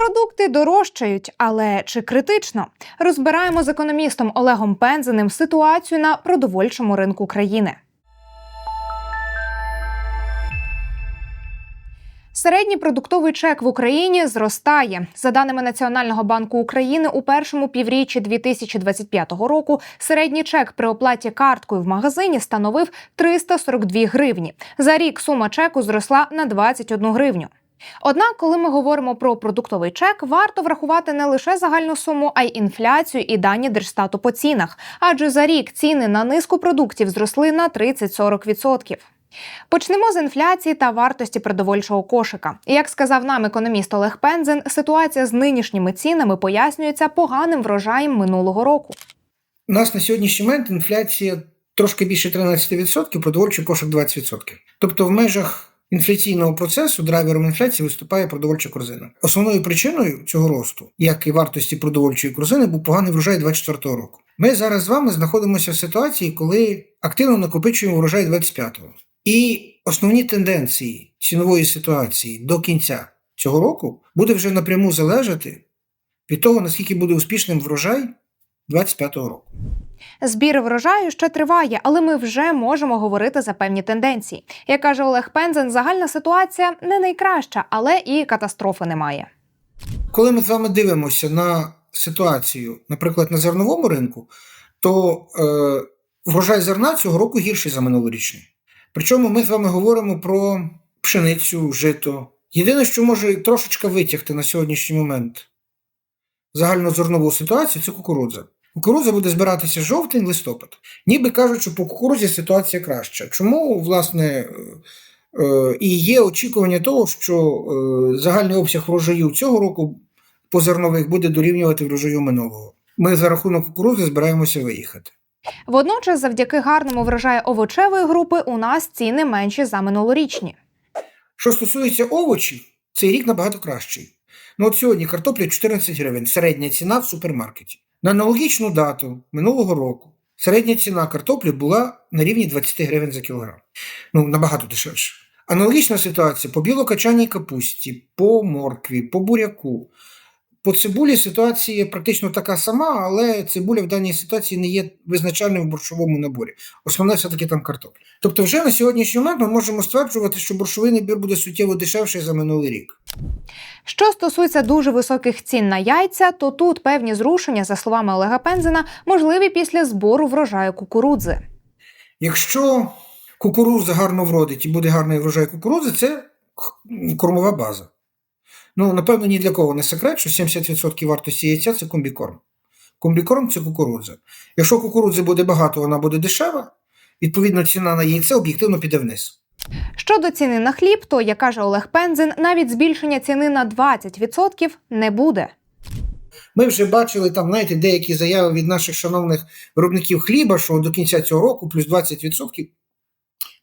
Продукти дорожчають, але чи критично? Розбираємо з економістом Олегом Пензеним ситуацію на продовольчому ринку країни. Середній продуктовий чек в Україні зростає. За даними Національного банку України, у першому півріччі 2025 року середній чек при оплаті карткою в магазині становив 342 гривні. За рік сума чеку зросла на 21 гривню. Однак, коли ми говоримо про продуктовий чек, варто врахувати не лише загальну суму, а й інфляцію і дані Держстату по цінах. Адже за рік ціни на низку продуктів зросли на 30-40%. Почнемо з інфляції та вартості продовольчого кошика. Як сказав нам економіст Олег Пензен, ситуація з нинішніми цінами пояснюється поганим врожаєм минулого року. У нас на сьогоднішній момент інфляція трошки більше 13%, продовольчий кошик 20%. Тобто в межах інфляційного процесу драйвером інфляції виступає продовольча корзина. Основною причиною цього росту, як і вартості продовольчої корзини, був поганий врожай 24 року. Ми зараз з вами знаходимося в ситуації, коли активно накопичуємо врожай 25-го. І основні тенденції цінової ситуації до кінця цього року буде вже напряму залежати від того, наскільки буде успішним врожай 25-го року. Збір врожаю ще триває, але ми вже можемо говорити за певні тенденції. Як каже Олег Пензен, загальна ситуація не найкраща, але і катастрофи немає. Коли ми з вами дивимося на ситуацію, наприклад, на зерновому ринку, то е, врожай зерна цього року гірший за минулорічний. Причому ми з вами говоримо про пшеницю, жито. Єдине, що може трошечки витягти на сьогоднішній момент загальнозернову ситуацію, це кукурудза. Кукурудза буде збиратися жовтень, листопад. Ніби кажуть, що по кукурудзі ситуація краща. Чому, власне, е, е, і є очікування того, що е, загальний обсяг врожаю цього року по зернових буде дорівнювати врожаю минулого. Ми за рахунок кукурудзи збираємося виїхати. Водночас, завдяки гарному врожаю овочевої групи, у нас ціни менші за минулорічні. Що стосується овочів, цей рік набагато кращий. Ну от сьогодні картопля 14 гривень, середня ціна в супермаркеті. На аналогічну дату минулого року середня ціна картоплі була на рівні 20 гривень за кілограм. Ну, набагато дешевше. Аналогічна ситуація по білокачаній капусті, по моркві, по буряку. По цибулі ситуація практично така сама, але цибуля в даній ситуації не є визначальним в борщовому наборі. Основне все-таки там картопля. Тобто, вже на сьогоднішній момент ми можемо стверджувати, що борщовий набір буде суттєво дешевший за минулий рік. Що стосується дуже високих цін на яйця, то тут певні зрушення, за словами Олега Пензена, можливі після збору врожаю кукурудзи. Якщо кукурудза гарно вродить і буде гарний врожай кукурудзи, це кормова база. Ну, напевно, ні для кого не секрет, що 70% вартості яйця це комбікорм. Комбікорм це кукурудза. Якщо кукурудзи буде багато, вона буде дешева, відповідно, ціна на яйце об'єктивно піде вниз. Щодо ціни на хліб, то, як каже Олег Пензен, навіть збільшення ціни на 20% не буде. Ми вже бачили там, знаєте, деякі заяви від наших шановних виробників хліба, що до кінця цього року плюс 20%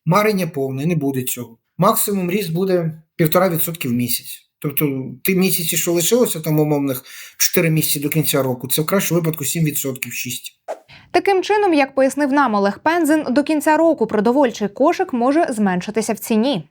марення повне, не буде цього. Максимум ріст буде 1,5% в місяць. Тобто ті місяці, що лишилося там умовних 4 місяці до кінця року, це в кращому випадку 7%, 6%. Таким чином, як пояснив нам Олег Пензен, до кінця року продовольчий кошик може зменшитися в ціні.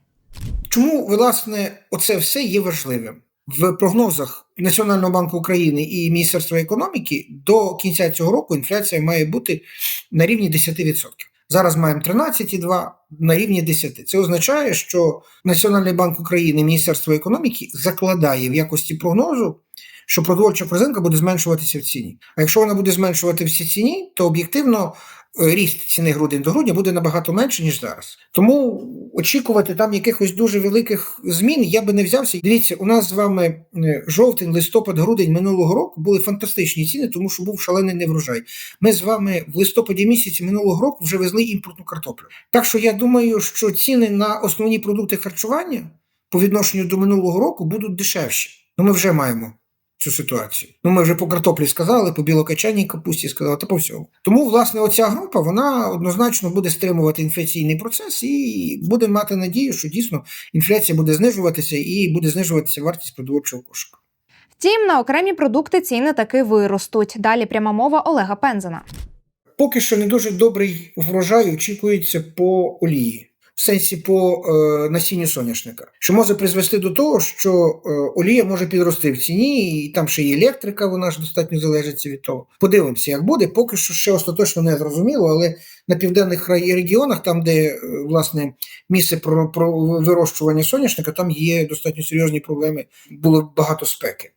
Чому, власне, оце все є важливим? В прогнозах Національного банку України і Міністерства економіки до кінця цього року інфляція має бути на рівні 10%. Зараз маємо 13,2 на рівні 10. Це означає, що Національний банк України Міністерство економіки закладає в якості прогнозу, що продовольча корзинка буде зменшуватися в ціні. А якщо вона буде зменшуватися в ціні, то об'єктивно ріст ціни грудень до грудня буде набагато менше, ніж зараз. Тому очікувати там якихось дуже великих змін я би не взявся. Дивіться, у нас з вами жовтень, листопад, грудень минулого року були фантастичні ціни, тому що був шалений неврожай. Ми з вами в листопаді місяці минулого року вже везли імпортну картоплю. Так що я думаю, що ціни на основні продукти харчування по відношенню до минулого року будуть дешевші. Ну ми вже маємо цю ситуацію. Ну, ми вже по картоплі сказали, по білокачаній капусті сказали, та по всьому. Тому, власне, оця група вона однозначно буде стримувати інфляційний процес і буде мати надію, що дійсно інфляція буде знижуватися і буде знижуватися вартість продовольчого кошика. Втім, на окремі продукти ціни таки виростуть. Далі пряма мова Олега Пензена. Поки що не дуже добрий врожай очікується по олії. В сенсі по е, насінню соняшника, що може призвести до того, що е, олія може підрости в ціні, і там ще є електрика, вона ж достатньо залежить від того. Подивимося, як буде. Поки що ще остаточно не зрозуміло, але на південних регіонах, там, де е, власне місце про, про вирощування соняшника, там є достатньо серйозні проблеми. Було багато спеки.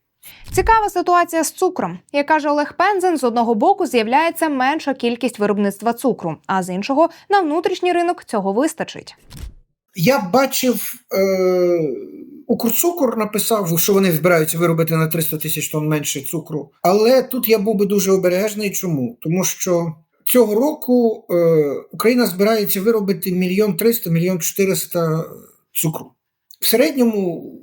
Цікава ситуація з цукром. Як каже Олег Пензен, з одного боку з'являється менша кількість виробництва цукру, а з іншого на внутрішній ринок цього вистачить. Я бачив, е, Укрцукор написав, що вони збираються виробити на 300 тисяч тонн менше цукру. Але тут я був би дуже обережний. Чому? Тому що цього року е, Україна збирається виробити мільйон триста, мільйон чотириста цукру. В середньому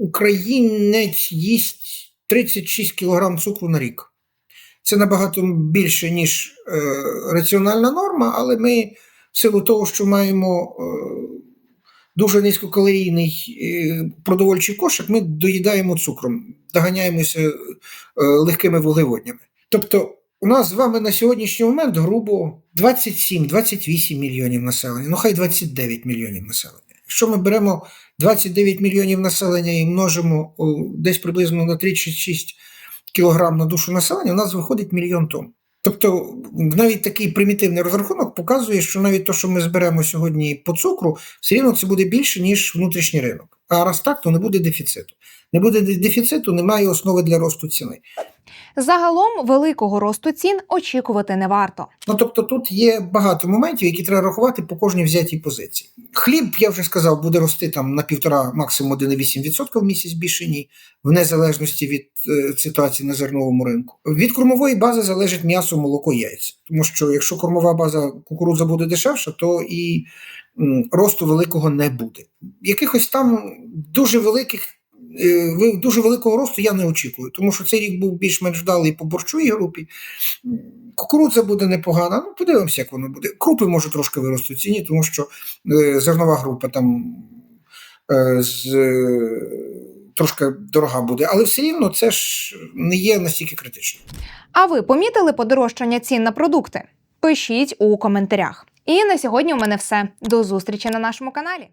українець їсть 36 кг цукру на рік. Це набагато більше, ніж е, раціональна норма, але ми в силу того, що маємо е, дуже низькокалорійний е, продовольчий кошик, ми доїдаємо цукром, доганяємося е, легкими вуглеводнями. Тобто, у нас з вами на сьогоднішній момент грубо 27-28 мільйонів населення, ну хай 29 мільйонів населення. Якщо ми беремо 29 мільйонів населення і множимо десь приблизно на 36 кілограм на душу населення, у нас виходить мільйон тонн. Тобто навіть такий примітивний розрахунок показує, що навіть те, що ми зберемо сьогодні по цукру, все рівно це буде більше, ніж внутрішній ринок. А раз так, то не буде дефіциту. Не буде дефіциту, немає основи для росту ціни. Загалом великого росту цін очікувати не варто. Ну тобто тут є багато моментів, які треба рахувати по кожній взятій позиції. Хліб, я вже сказав, буде рости там на півтора, максимум 1,8% в місяць більше ні, в незалежності від е, ситуації на зерновому ринку. Від кормової бази залежить м'ясо, молоко, яйця. Тому що якщо кормова база кукурудза буде дешевша, то і м, росту великого не буде. Якихось там дуже великих. Е, ви- Дуже великого росту я не очікую, тому що цей рік був більш-менш вдалий по борщовій групі. Кукурудза буде непогана. Ну, подивимося, як воно буде. Крупи може трошки вирости в ціні, тому що е, зернова група там е, з, трошки дорога буде, але все рівно це ж не є настільки критично. А ви помітили подорожчання цін на продукти? Пишіть у коментарях. І на сьогодні у мене все. До зустрічі на нашому каналі.